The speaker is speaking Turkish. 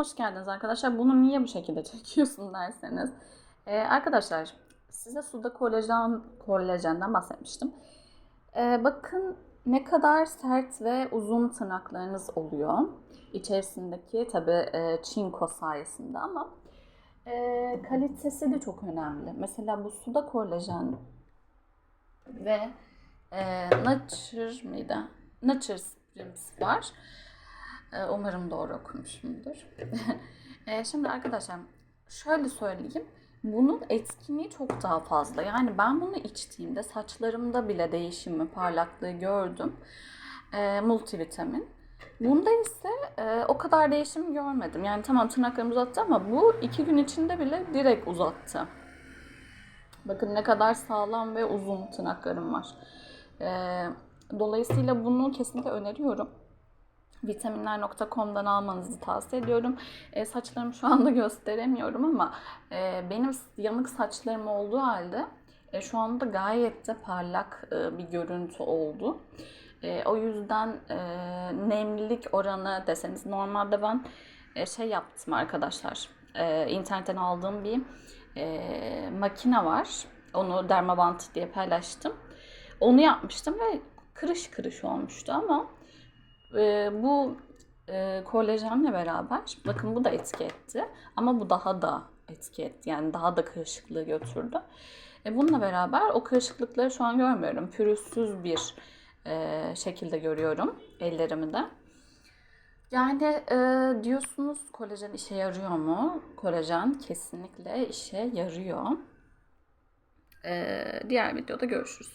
Hoş geldiniz arkadaşlar. Bunu niye bu şekilde çekiyorsun derseniz. Ee, arkadaşlar size suda kolajen, kolajenden bahsetmiştim. Ee, bakın ne kadar sert ve uzun tırnaklarınız oluyor. İçerisindeki tabi e, çinko sayesinde ama e, kalitesi de çok önemli. Mesela bu suda kolajen ve e, Nature mıydı? Nature var. E, Umarım doğru okumuşumdur. E, Şimdi arkadaşlar şöyle söyleyeyim. Bunun etkinliği çok daha fazla. Yani ben bunu içtiğimde saçlarımda bile değişimi, parlaklığı gördüm. E, multivitamin. Bunda ise e, o kadar değişim görmedim. Yani tamam tırnaklarımı uzattı ama bu iki gün içinde bile direkt uzattı. Bakın ne kadar sağlam ve uzun tırnaklarım var. E, dolayısıyla bunu kesinlikle öneriyorum vitaminler.com'dan almanızı tavsiye ediyorum. E, saçlarımı şu anda gösteremiyorum ama e, benim yanık saçlarım olduğu halde e, şu anda gayet de parlak e, bir görüntü oldu. E, o yüzden e, nemlilik oranı deseniz normalde ben e, şey yaptım arkadaşlar. E, internetten aldığım bir e, makine var. Onu Dermabant diye paylaştım. Onu yapmıştım ve kırış kırış olmuştu ama e, bu e, kolajenle beraber bakın bu da etki etti ama bu daha da etki etti yani daha da kırışıklığı götürdü. E, bununla beraber o kırışıklıkları şu an görmüyorum. Pürüzsüz bir e, şekilde görüyorum ellerimi de. Yani e, diyorsunuz kolajen işe yarıyor mu? Kolajen kesinlikle işe yarıyor. E, diğer videoda görüşürüz.